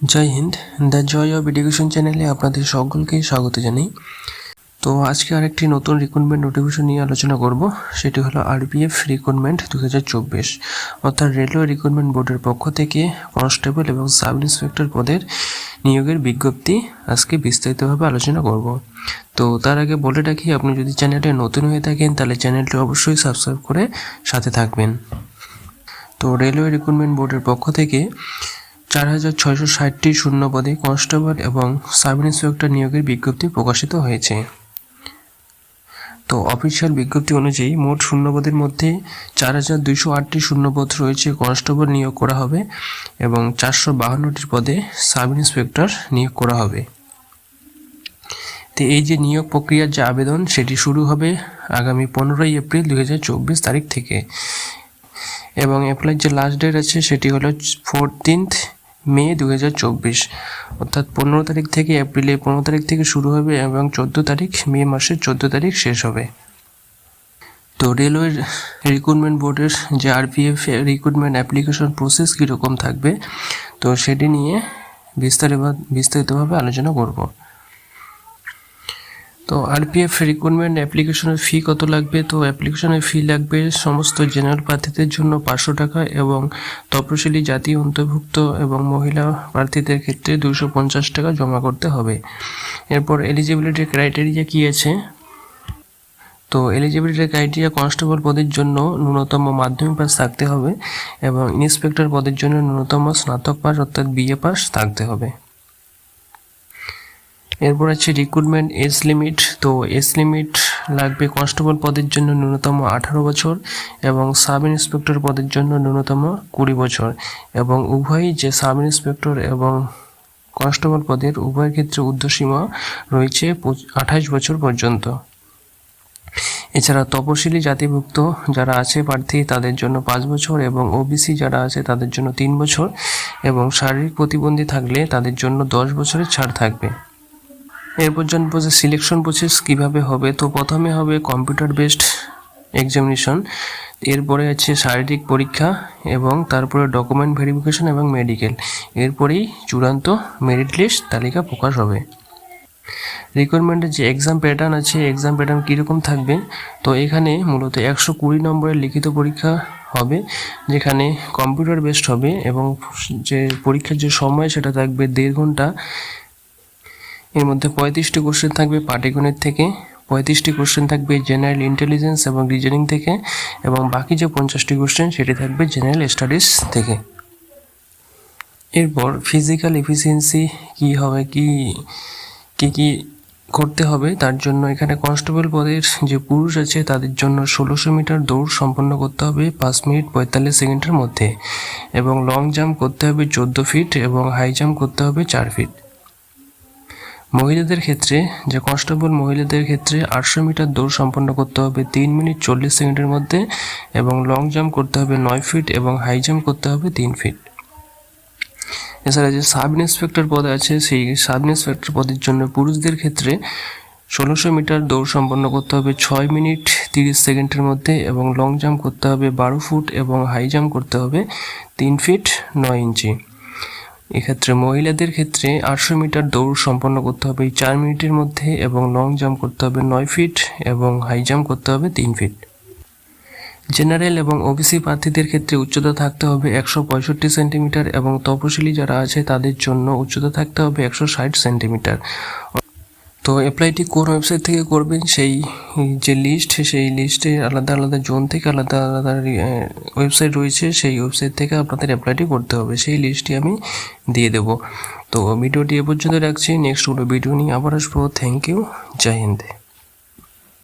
Joy Hind, the joy of education চ্যানেলে আপনাদের সকলকে স্বাগত জানাই। তো আজকে আরেকটি নতুন রিক্রুটমেন্ট নোটিফিকেশন নিয়ে আলোচনা করব, সেটি হলো আরপিএফ রিক্রুটমেন্ট দু হাজার চব্বিশ। অর্থাৎ রেলওয়ে রিক্রুটমেন্ট বোর্ডের পক্ষ থেকে কনস্টেবল এবং সাব ইন্সপেক্টর পদের নিয়োগের বিজ্ঞপ্তি আজকে বিস্তারিতভাবে আলোচনা করব। তো তার আগে বলে রাখি, আপনি যদি চ্যানেলে নতুন হয়ে থাকেন, তাহলে চ্যানেলটি অবশ্যই সাবস্ক্রাইব করে সাথে থাকবেন। তো রেলওয়ে রিক্রুটমেন্ট বোর্ডের পক্ষ থেকে চার হাজার ছয়শো ষাটটি শূন্য পদে কনস্টেবল এবং সাব ইন্সপেক্টর নিয়োগের বিজ্ঞপ্তি প্রকাশিত হয়েছে। তো অফিসিয়াল বিজ্ঞপ্তি অনুযায়ী মোট শূন্যপদের মধ্যে চার হাজার দুইশো আটটি শূন্যপদ রয়েছে কনস্টেবল নিয়োগ করা হবে এবং চারশো বাহান্নটির পদে সাব ইন্সপেক্টর নিয়োগ করা হবে। তো এই যে নিয়োগ প্রক্রিয়ার যে আবেদন, সেটি শুরু হবে আগামী পনেরোই এপ্রিল দুই হাজার চব্বিশ তারিখ থেকে। এবং অ্যাপ্লাইয়ের যে লাস্ট ডেট আছে, সেটি হলো ফোরটিন্থ মে দু চব্বিশ, অর্থাৎ পনেরো তারিখ থেকে এপ্রিলে পনেরো তারিখ থেকে শুরু হবে এবং চোদ্দ তারিখ মে মাসের চোদ্দ তারিখ শেষ হবে। তো রেলওয়ের রিক্রুটমেন্ট বোর্ডের যে আরপিএফ রিক্রুটমেন্ট অ্যাপ্লিকেশন প্রসেস কীরকম থাকবে, তো সেটি নিয়ে বিস্তারিত বিস্তারিতভাবে আলোচনা করব। তো আরপিএফ রিক্রুটমেন্ট অ্যাপ্লিকেশনের ফি কত লাগবে? তো অ্যাপ্লিকেশনের ফি লাগবে সমস্ত জেনারেল প্রার্থীদের জন্য পাঁচশো টাকা এবং তপশিলি জাতি অন্তর্ভুক্ত এবং মহিলা প্রার্থীদের ক্ষেত্রে দুশো পঞ্চাশ টাকা জমা করতে হবে। এরপর এলিজিবিলিটি ক্রাইটেরিয়া কী আছে? তো এলিজিবিলিটি ক্রাইটেরিয়া কনস্টেবল পদের জন্য ন্যূনতম মাধ্যমিক পাস থাকতে হবে এবং ইন্সপেক্টর পদের জন্য ন্যূনতম স্নাতক পাস অর্থাৎ বিএ পাস থাকতে হবে। এরপর আছে রিক্রুটমেন্ট এজ লিমিট তো এজ লিমিট লাগবে কনস্টেবল পদের জন্য ন্যূনতম আঠারো বছর এবং সাব ইন্সপেক্টর পদের জন্য ন্যূনতম কুড়ি বছর। এবং উভয়ই যে সাব ইন্সপেক্টর এবং কনস্টেবল পদের, উভয়ের ক্ষেত্রে ঊর্ধ্বসীমা রয়েছে আঠাশ বছর পর্যন্ত। এছাড়া তপশিলি জাতিভুক্ত যারা আছে, প্রার্থী, তাদের জন্য পাঁচ বছর এবং ওবিসি যারা আছে, তাদের জন্য তিন বছর এবং শারীরিক প্রতিবন্ধী থাকলে তাদের জন্য দশ বছরের ছাড় থাকবে। এরপর জানব যে সিলেকশন প্রসেস কীভাবে হবে? তো প্রথমে হবে কম্পিউটার বেসড এক্সামিনেশন এরপরে আছে শারীরিক পরীক্ষা এবং তারপরে ডকুমেন্ট ভেরিফিকেশন এবং মেডিকেল এরপরেই চূড়ান্ত মেরিট লিস্ট তালিকা প্রকাশ হবে। রিকোয়ারমেন্টের যে এক্সাম প্যাটার্ন আছে এক্সাম প্যাটার্ন কীরকম থাকবে? তো এখানে মূলত একশো কুড়ি নম্বরের লিখিত পরীক্ষা হবে, যেখানে কম্পিউটার বেসড হবে এবং যে পরীক্ষার যে সময় সেটা থাকবে দেড় ঘণ্টা এর মধ্যে পঁয়ত্রিশটি কোশ্চেন থাকবে পাটিগণিত থেকে, পঁয়ত্রিশটি কোশ্চেন থাকবে জেনারেল ইন্টেলিজেন্স এবং রিজনিং থেকে, এবং বাকি যে পঞ্চাশটি কোশ্চেন সেটি থাকবে জেনারেল স্টাডিজ থেকে। এরপর ফিজিক্যাল এফিসিয়েন্সি কী হবে, কি, কী কী করতে হবে, তার জন্য এখানে কনস্টেবল পদের যে পুরুষ আছে, তাদের জন্য ষোলোশো মিটার দৌড় সম্পন্ন করতে হবে পাঁচ মিনিট পঁয়তাল্লিশ সেকেন্ডের মধ্যে, এবং লং জাম্প করতে হবে চোদ্দ ফিট এবং হাই জাম্প করতে হবে চার ফিট মহিলাদের ক্ষেত্রে যে কনস্টেবল মহিলাদের ক্ষেত্রে আটশো মিটার দৌড় সম্পন্ন করতে হবে তিন মিনিট চল্লিশ সেকেন্ডের মধ্যে এবং লং জাম্প করতে হবে নয় ফিট এবং হাই জাম্প করতে হবে তিন ফিট এছাড়া যে সাব ইন্সপেক্টর পদ আছে, সেই সাব ইন্সপেক্টর পদের জন্য পুরুষদের ক্ষেত্রে ষোলোশো মিটার দৌড় সম্পন্ন করতে হবে ছয় মিনিট তিরিশ সেকেন্ডের মধ্যে এবং লং জাম্প করতে হবে বারো ফুট এবং হাই জাম্প করতে হবে তিন ফিট নয় ইঞ্চি। এক্ষেত্রে মহিলাদের ক্ষেত্রে আটশো মিটার দৌড় সম্পন্ন করতে হবে চার মিনিটের মধ্যে এবং লং জাম্প করতে হবে নয় ফিট এবং হাই জাম্প করতে হবে তিন ফিট জেনারেল এবং ওবিসি প্রার্থীদের ক্ষেত্রে উচ্চতা থাকতে হবে একশো পঁয়ষট্টি সেন্টিমিটার এবং তপশিলি যারা আছে তাদের জন্য উচ্চতা থাকতে হবে একশো ষাট সেন্টিমিটার তো অ্যাপ্লাইটি কোন ওয়েবসাইট থেকে করবেন? সেই যে লিস্ট সেই লিস্টে আলাদা আলাদা জোন থেকে আলাদা আলাদা ওয়েবসাইট রয়েছে, সেই ওয়েবসাইট থেকে আপনাদের অ্যাপ্লাইটি করতে হবে। সেই লিস্টটি আমি দিয়ে দেবো। তো ভিডিওটি এ পর্যন্ত রাখছি। নেক্সট কোনো ভিডিও নিয়ে আবার আসব। থ্যাংক ইউ জয় হিন্দ।